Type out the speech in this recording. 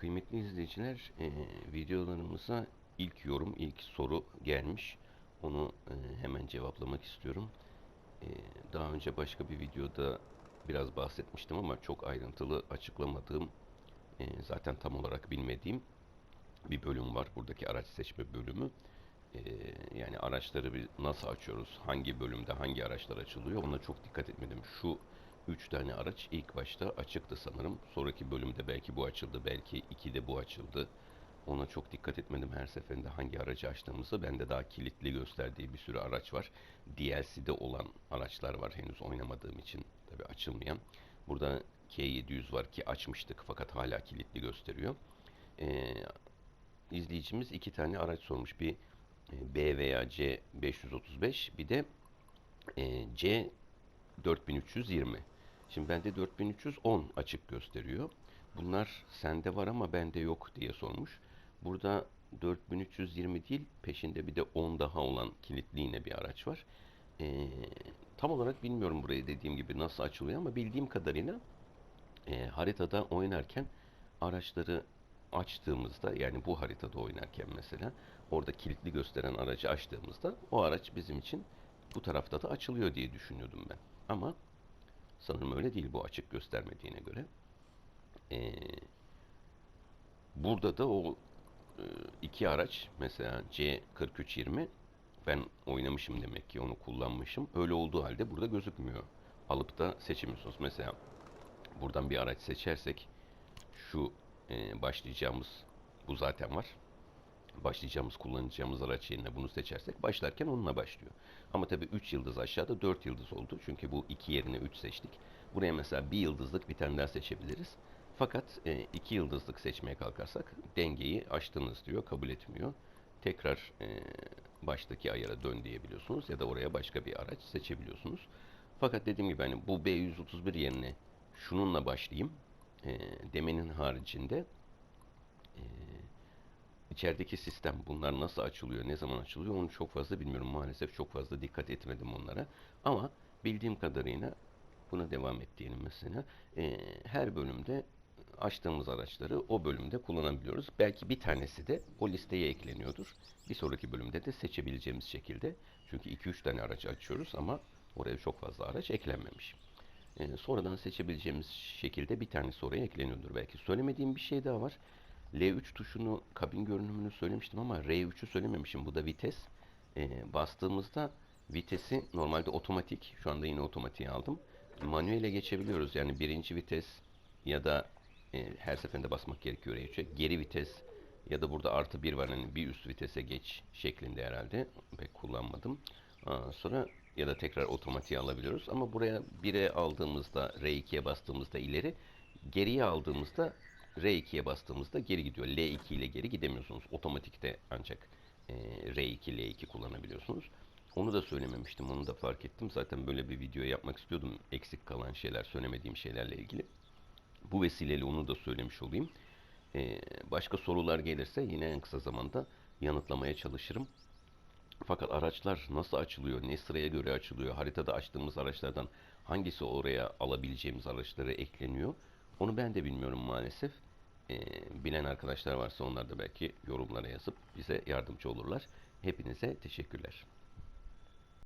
Kıymetli izleyiciler, e, videolarımıza ilk yorum, ilk soru gelmiş. Onu e, hemen cevaplamak istiyorum. E, daha önce başka bir videoda biraz bahsetmiştim ama çok ayrıntılı açıklamadığım, e, zaten tam olarak bilmediğim bir bölüm var. Buradaki araç seçme bölümü. E, yani araçları bir nasıl açıyoruz, hangi bölümde hangi araçlar açılıyor ona çok dikkat etmedim. Şu üç tane araç ilk başta açıktı sanırım. Sonraki bölümde belki bu açıldı, belki iki de bu açıldı. Ona çok dikkat etmedim her seferinde hangi aracı açtığımızı. Bende daha kilitli gösterdiği bir sürü araç var. DLC'de olan araçlar var henüz oynamadığım için tabi açılmayan. Burada K700 var ki açmıştık fakat hala kilitli gösteriyor. Ee, izleyicimiz iki tane araç sormuş. Bir e, B veya C 535 bir de e, C 4320. Şimdi bende 4310 açık gösteriyor. Bunlar sende var ama bende yok diye sormuş. Burada 4320 değil peşinde bir de 10 daha olan kilitli yine bir araç var. Ee, tam olarak bilmiyorum burayı dediğim gibi nasıl açılıyor ama bildiğim kadarıyla e, haritada oynarken araçları açtığımızda yani bu haritada oynarken mesela orada kilitli gösteren aracı açtığımızda o araç bizim için bu tarafta da açılıyor diye düşünüyordum ben. Ama sanırım öyle değil bu açık göstermediğine göre. Ee, burada da o e, iki araç mesela C4320 ben oynamışım demek ki onu kullanmışım. Öyle olduğu halde burada gözükmüyor. Alıp da seçemiyorsunuz. Mesela buradan bir araç seçersek şu e, başlayacağımız bu zaten var. Başlayacağımız kullanacağımız araç yerine bunu seçersek başlarken onunla başlıyor. Ama tabii 3 yıldız aşağıda 4 yıldız oldu. Çünkü bu 2 yerine 3 seçtik. Buraya mesela bir yıldızlık bir tane daha seçebiliriz. Fakat 2 e, yıldızlık seçmeye kalkarsak dengeyi aştınız diyor, kabul etmiyor. Tekrar e, baştaki ayara dön diyebiliyorsunuz ya da oraya başka bir araç seçebiliyorsunuz. Fakat dediğim gibi hani bu B131 yerine şununla başlayayım e, demenin haricinde içerideki sistem bunlar nasıl açılıyor, ne zaman açılıyor onu çok fazla bilmiyorum. Maalesef çok fazla dikkat etmedim onlara. Ama bildiğim kadarıyla buna devam et mesela. E, her bölümde açtığımız araçları o bölümde kullanabiliyoruz. Belki bir tanesi de o listeye ekleniyordur. Bir sonraki bölümde de seçebileceğimiz şekilde. Çünkü 2-3 tane araç açıyoruz ama oraya çok fazla araç eklenmemiş. Ee, sonradan seçebileceğimiz şekilde bir tane oraya ekleniyordur belki. Söylemediğim bir şey daha var. L3 tuşunu kabin görünümünü söylemiştim ama R3'ü söylememişim. Bu da vites. Ee, bastığımızda vitesi normalde otomatik. Şu anda yine otomatiğe aldım. Manuele geçebiliyoruz. Yani birinci vites ya da e, her seferinde basmak gerekiyor R3'e. Geri vites ya da burada artı bir var. Yani bir üst vitese geç şeklinde herhalde. Pek kullanmadım. Aa, sonra ya da tekrar otomatiğe alabiliyoruz. Ama buraya 1'e aldığımızda R2'ye bastığımızda ileri, geriye aldığımızda R2'ye bastığımızda geri gidiyor. L2 ile geri gidemiyorsunuz. Otomatikte ancak e, R2, L2 kullanabiliyorsunuz. Onu da söylememiştim. Onu da fark ettim. Zaten böyle bir video yapmak istiyordum. Eksik kalan şeyler, söylemediğim şeylerle ilgili. Bu vesileyle onu da söylemiş olayım. Ee, başka sorular gelirse yine en kısa zamanda yanıtlamaya çalışırım. Fakat araçlar nasıl açılıyor, ne sıraya göre açılıyor, haritada açtığımız araçlardan hangisi oraya alabileceğimiz araçlara ekleniyor, onu ben de bilmiyorum maalesef. Ee, bilen arkadaşlar varsa onlar da belki yorumlara yazıp bize yardımcı olurlar. Hepinize teşekkürler.